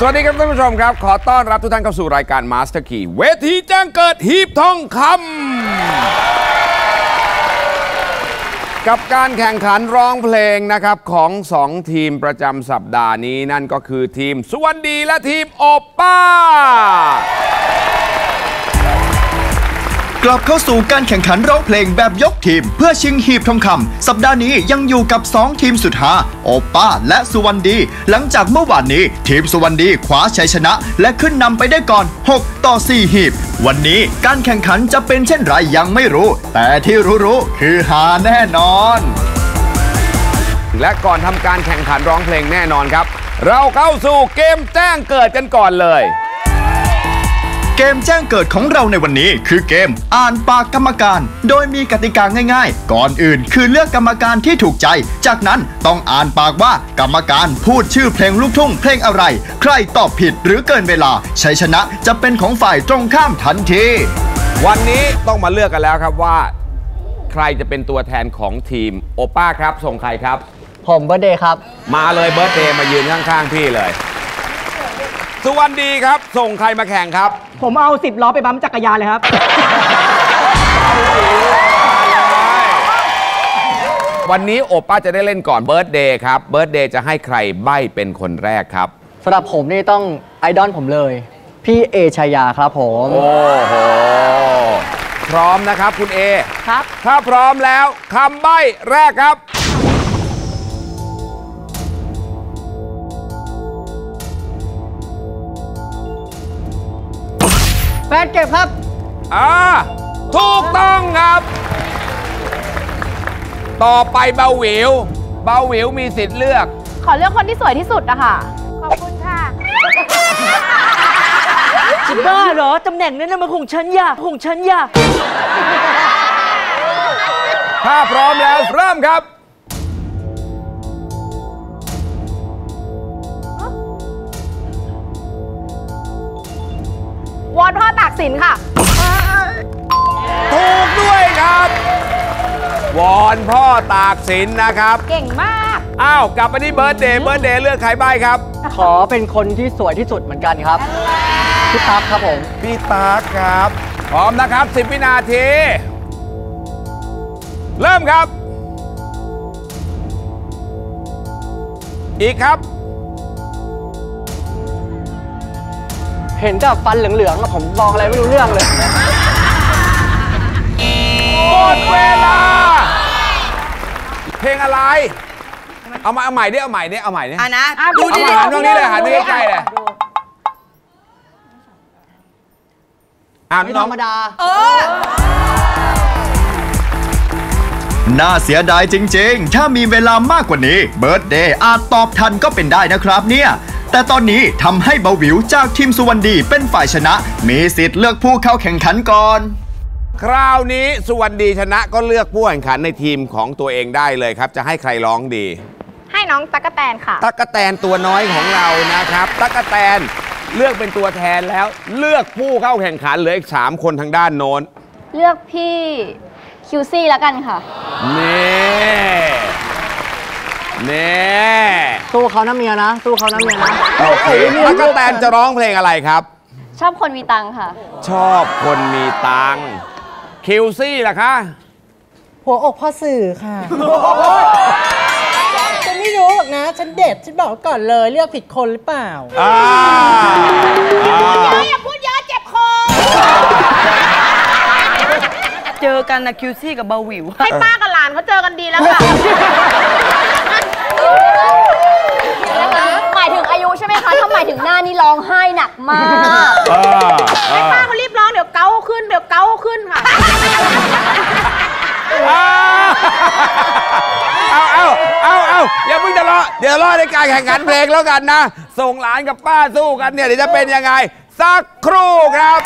สวัสดีครับท่านผู้ชมครับ ขอต้อนรับทุกท่านเข้าสู่รายการ Master Key เวทีแจ้งเกิดฮีบทองคำกับการแข่งขันร้องเพลงนะครับของสองทีมประจำสัปดาห์นี้นั่นก็คือทีมสวัสดีและทีมโอป้า กลับเข้าสู่การแข่งขันร้องเพลงแบบยกทีม เพื่อชิงหีบทองคำสัปดาห์นี้ยังอยู่กับ 2 ทีมสุดหาโอป้าและสุวรรณดี หลังจากเมื่อวานนี้ ทีมสุวรรณดีคว้าชัยชนะ และขึ้นนำไปได้ก่อน 6 ต่อ 4 หีบ วันนี้การแข่งขันจะเป็นเช่นไรยังไม่รู้ แต่ที่รู้ๆคือหาแน่นอน และก่อนทำการแข่งขันร้องเพลงแน่นอนครับ เราเข้าสู่เกมแจ้งเกิดกันก่อนเลย เกมแจ้งเกิดของเราในวันนี้คือเกมอ่านปากกรรมการ โดยมีกติกาง่ายๆ ก่อนอื่นคือเลือกกรรมการที่ถูกใจ จากนั้นต้องอ่านปากว่ากรรมการพูดชื่อเพลงลูกทุ่งเพลงอะไร ใครตอบผิดหรือเกินเวลาชัยชนะจะเป็นของฝ่ายตรงข้ามทันที วันนี้ต้องมาเลือกกันแล้วครับว่า ใครจะเป็นตัวแทนของทีมโอป้าครับส่งใครครับ ผมเบอร์เดย์ครับ มาเลยเบิร์ตเดย์มายืนข้างๆพี่เลย สวัสดีครับ ส่งใครมาแข่งครับ ผมเอาสิบล้อไปบั๊มจักรยานเลยครับ วันนี้โอป้าจะได้เล่นก่อนเบิร์ตเดย์ครับ เบิร์ตเดย์จะให้ใครใบ้เป็นคนแรกครับ สำหรับผมนี่ต้องไอดอลผมเลย พี่เอชายาครับผม โอ้โห พร้อมนะครับคุณเอ ครับ ถ้าพร้อมแล้วคำใบ้แรกครับ แฟนเก็บครับ อ่า ถูกต้องครับ ต่อไปเบาหวิว เบาหวิวมีสิทธิ์เลือก ขอเลือกคนที่สวยที่สุดอะค่ะ ขอบคุณค่ะจะบ้าเหรอ ตำแหน่งนั้นน่ะมันของฉันอย่าของฉันอย่าถ้าพร้อมแล้วเริ่มครับ สินค่ะ ถูกด้วยครับ วอนพ่อตากสินนะครับ เก่งมาก อ้าว กลับมาที่เบิร์ดเดย์เบิร์ดเดย์เลือกใครใบ้ครับ ขอเป็นคนที่สวยที่สุดเหมือนกันครับ พี่ตั๊กครับผม พี่ตากครับ พร้อมนะครับ 10 วินาที เริ่มครับ อีกครับ เห็นแต่ฟันเหลืองๆอะผมมองอะไรไม่รู้เรื่องเลย หมดเวลา เพลงอะไร เอามาเอาใหม่ดิเอาใหม่ดิเอาใหม่ดิอะนะ ดูดิหันตรงนี้เลยหันไปใกล้ๆเลยอ่านไม่ธน้รองรมดา น่าเสียดายจริงๆ ถ้ามีเวลามากกว่านี้เบิร์ดเดย์อาจตอบทันก็เป็นได้นะครับเนี่ยแต่ตอนนี้ทำให้เบาหวิวจากทีมสุวรรณดีเป็นฝ่ายชนะ มีสิทธิ์เลือกผู้เข้าแข่งขันก่อน คราวนี้สุวรรณดีชนะก็เลือกผู้แข่งขันในทีมของตัวเองได้เลยครับ จะให้ใครร้องดี ให้น้องตั๊กแตนค่ะ ตั๊กแตนตัวน้อยของเรานะครับ ตั๊กแตนเลือกเป็นตัวแทนแล้ว เลือกผู้เข้าแข่งขันเหลืออีกสามคนทางด้านโน้น เลือกพี่ คิวซี่แล้วกันค่ะ นี่นี่สู้เขานะเมียนะสู้เขานะเมียนะโอเคตั๊กแตนจะร้องเพลงอะไรครับ ชอบคนมีตังค์ค่ะ ชอบคนมีตังค์คิวซี่ล่ะคะ หัวอกพ่อสื่อค่ะฉันไม่รู้หรอกนะ ฉันเด็ด ฉันบอกไว้ก่อนเลย เลือกผิดคนหรือเปล่า อ่าอ่า กันนะคิวซี่กับเบาวิวให้ป้ากับหลานเขาเจอกันดีแล้วค่ะหมายถึงอายุใช่ไหมคะถ้าหมายถึงหน้านี่ร้องไห้หนักมากให้ป้าเขารีบร้องเดี๋ยวเกาขึ้นเดี๋ยวเกาขึ้นค่ะเอาเอาเอาเอาอย่าเพิ่งจะรอเดี๋ยวรอในการแข่งขันเพลงแล้วกันนะ ส่งหลานกับป้าสู้กันเนี่ยเดี๋ยวจะเป็นยังไง สักครู่ครับ